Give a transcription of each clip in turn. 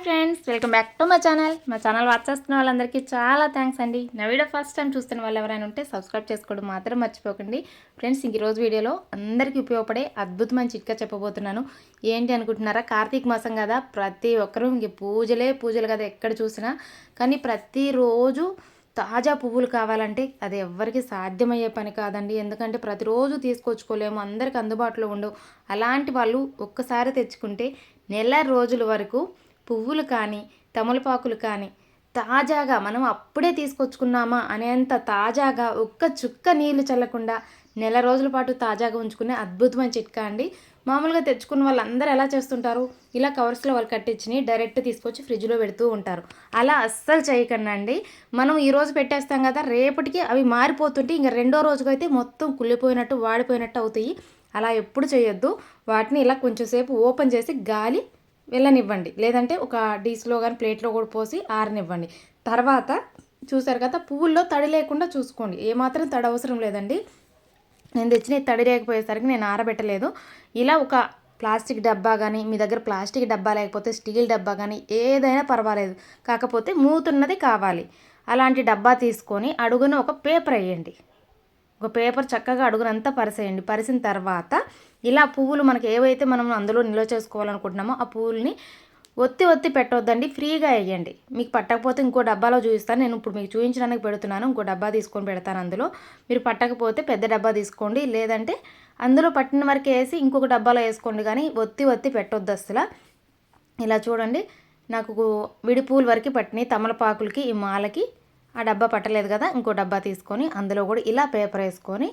Hi friends welcome back to మా channel. మా channel watch చేస్తున్న వాళ్ళందరికీ చాలా థ్యాంక్స్ అండి. నా వీడియో ఫస్ట్ టైం చూస్తున్న వాళ్ళు ఎవరైనా ఉంటే సబ్స్క్రైబ్ చేసుకోవడం మాత్రం మర్చిపోకండి. ఫ్రెండ్స్ ఇంక ఈరోజు వీడియోలో అందరికీ ఉపయోగపడే అద్భుతమైన చిట్కా చెప్పబోతున్నాను. ఏంటి అనుకుంటున్నారా? కార్తీక మాసం కదా ప్రతి ఒక్కరూ ఇంక పూజలే పూజలు కదా ఎక్కడ చూసినా. కానీ ప్రతిరోజు తాజా పువ్వులు కావాలంటే అది ఎవ్వరికి సాధ్యమయ్యే పని కాదండి. ఎందుకంటే ప్రతిరోజు తీసుకొచ్చుకోలేము అందరికి అందుబాటులో ఉండవు. అలాంటి వాళ్ళు ఒక్కసారి తెచ్చుకుంటే నెల రోజుల వరకు పువ్వులు కానీ తమలపాకులు కానీ తాజాగా మనం అప్పుడే తీసుకొచ్చుకున్నామా అనేంత తాజాగా ఒక్క చుక్క నీళ్ళు చల్లకుండా నెల రోజుల పాటు తాజాగా ఉంచుకునే అద్భుతమైన చిట్కా అండి. మామూలుగా తెచ్చుకున్న వాళ్ళందరూ ఎలా చేస్తుంటారు? ఇలా కవర్స్లో వాళ్ళు కట్టించి డైరెక్ట్ తీసుకొచ్చి ఫ్రిడ్జ్లో పెడుతూ ఉంటారు. అలా అస్సలు చేయకండి అండి. మనం ఈరోజు పెట్టేస్తాం కదా రేపటికి అవి మారిపోతుంటే ఇంకా రెండో రోజుకైతే మొత్తం కుళ్ళిపోయినట్టు వాడిపోయినట్టు అవుతాయి. అలా ఎప్పుడు చేయొద్దు. వాటిని ఇలా కొంచెంసేపు ఓపెన్ చేసి గాలి వెళ్ళనివ్వండి. లేదంటే ఒక డీస్లో కానీ ప్లేట్లో కూడా పోసి ఆరనివ్వండి. తర్వాత చూసారు కదా పువ్వుల్లో తడి లేకుండా చూసుకోండి. ఏమాత్రం తడి అవసరం లేదండి. నేను తెచ్చిన తడి లేకపోయేసరికి నేను ఆరబెట్టలేదు. ఇలా ఒక ప్లాస్టిక్ డబ్బా కానీ మీ దగ్గర ప్లాస్టిక్ డబ్బా లేకపోతే స్టీల్ డబ్బా కానీ ఏదైనా పర్వాలేదు. కాకపోతే మూతున్నది కావాలి. అలాంటి డబ్బా తీసుకొని అడుగున ఒక పేపర్ వేయండి. ఒక పేపర్ చక్కగా అడుగునంతా పరిసేయండి. పరిసిన తర్వాత ఇలా పువ్వులు మనకి ఏవైతే మనం అందులో నిల్వ చేసుకోవాలనుకుంటున్నామో ఆ పువ్వుల్ని ఒత్తి ఒత్తి పెట్టొద్దండి. ఫ్రీగా వేయండి. మీకు పట్టకపోతే ఇంకో డబ్బాలో చూపిస్తాను. నేను ఇప్పుడు మీకు చూపించడానికి పెడుతున్నాను. ఇంకో డబ్బా తీసుకొని పెడతాను అందులో. మీరు పట్టకపోతే పెద్ద డబ్బా తీసుకోండి. లేదంటే అందులో పట్టిన వరకు వేసి ఇంకొక డబ్బాలో వేసుకోండి. కానీ ఒత్తి ఒత్తి పెట్టొద్దు అసలు ఇలా చూడండి. నాకు విడిపూలు వరకు పట్టినాయి. తమలపాకులకి ఈ మాలకి ఆ డబ్బా పట్టలేదు కదా ఇంకో డబ్బా తీసుకొని అందులో కూడా ఇలా పేపర్ వేసుకొని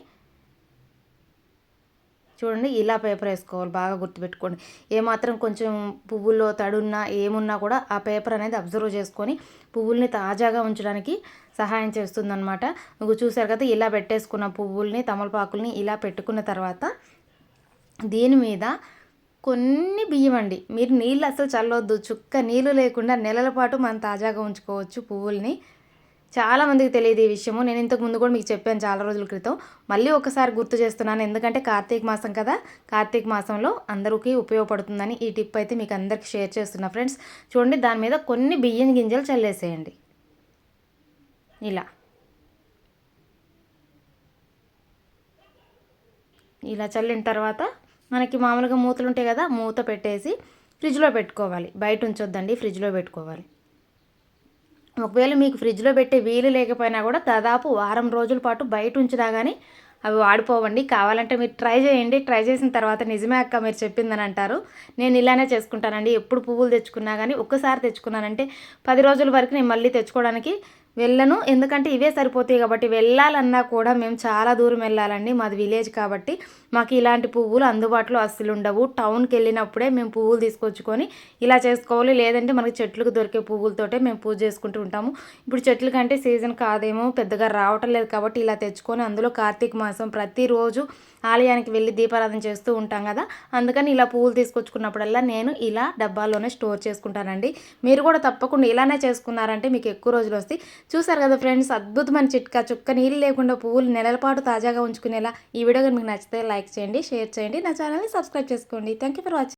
చూడండి ఇలా పేపర్ వేసుకోవాలి బాగా గుర్తుపెట్టుకోండి. ఏమాత్రం కొంచెం పువ్వుల్లో తడున్నా ఏమున్నా కూడా ఆ పేపర్ అనేది అబ్జర్వ్ చేసుకొని పువ్వుల్ని తాజాగా ఉంచడానికి సహాయం చేస్తుందనమాట నువ్వు చూసారు కదా ఇలా పెట్టేసుకున్న పువ్వుల్ని తమలపాకుల్ని ఇలా పెట్టుకున్న తర్వాత దీని మీద కొన్ని బియ్యం అండి. మీరు నీళ్ళు అసలు చల్లవద్దు చుక్క నీళ్ళు లేకుండా నెలల పాటు మనం తాజాగా ఉంచుకోవచ్చు పువ్వుల్ని. చాలామందికి తెలియదు ఈ విషయము. నేను ఇంతకు ముందు కూడా మీకు చెప్పాను చాలా రోజుల క్రితం. మళ్ళీ ఒకసారి గుర్తు చేస్తున్నాను. ఎందుకంటే కార్తీక మాసం కదా. కార్తీక మాసంలో అందరికీ ఉపయోగపడుతుందని ఈ టిప్ అయితే మీకు అందరికీ షేర్ చేస్తున్నా ఫ్రెండ్స్. చూడండి దాని మీద కొన్ని బియ్యం గింజలు చల్లేసేయండి. ఇలా. ఇలా చల్లిన తర్వాత మనకి మామూలుగా మూతలు ఉంటాయి కదా మూత పెట్టేసి ఫ్రిడ్జ్లో పెట్టుకోవాలి. బయట ఉంచొద్దండి ఫ్రిడ్జ్లో పెట్టుకోవాలి. ఒకవేళ మీకు ఫ్రిడ్జ్లో పెట్టే వీలు లేకపోయినా కూడా దాదాపు వారం రోజుల పాటు బయట ఉంచినా కానీ అవి వాడిపోవండి. కావాలంటే మీరు ట్రై చేయండి. ట్రై చేసిన తర్వాత నిజమే అక్క మీరు చెప్పిందని అంటారు. నేను ఇలానే చేసుకుంటానండి. ఎప్పుడు పువ్వులు తెచ్చుకున్నా కానీ ఒక్కసారి తెచ్చుకున్నానంటే పది రోజుల వరకు నేను మళ్ళీ తెచ్చుకోవడానికి వెళ్ళను. ఎందుకంటే ఇవే సరిపోతాయి కాబట్టి వెళ్ళాలన్నా కూడా మేము చాలా దూరం వెళ్ళాలండి. మాది విలేజ్ కాబట్టి మాకు ఇలాంటి పువ్వులు అందుబాటులో అస్సలు ఉండవు. టౌన్కి వెళ్ళినప్పుడే మేము పువ్వులు తీసుకొచ్చుకొని ఇలా చేసుకోవాలి. లేదంటే మనకి చెట్లకు దొరికే పువ్వులతోటే మేము పూజ చేసుకుంటూ ఉంటాము. ఇప్పుడు చెట్ల కంటే సీజన్ కాదేమో పెద్దగా రావటం లేదు కాబట్టి ఇలా తెచ్చుకొని అందులో కార్తీక మాసం ప్రతిరోజు ఆలయానికి వెళ్ళి దీపారాధన చేస్తూ ఉంటాం కదా. అందుకని ఇలా పువ్వులు తీసుకొచ్చుకున్నప్పుడల్లా నేను ఇలా డబ్బాల్లోనే స్టోర్ చేసుకుంటానండి. మీరు కూడా తప్పకుండా ఇలానే చేసుకున్నారంటే మీకు ఎక్కువ రోజులు వస్తాయి. చూసారు కదా ఫ్రెండ్స్ అద్భుతమైన చిట్కా చుక్క నీళ్ళు లేకుండా పువ్వులు నెలల పాటు తాజాగా ఉంచుకునేలా ఈ వీడియో మీకు నచ్చితే లైక్ చేయండి షేర్ చేయండి నా ఛానల్ని సబ్స్క్రైబ్ చేసుకోండి. Thank you for watching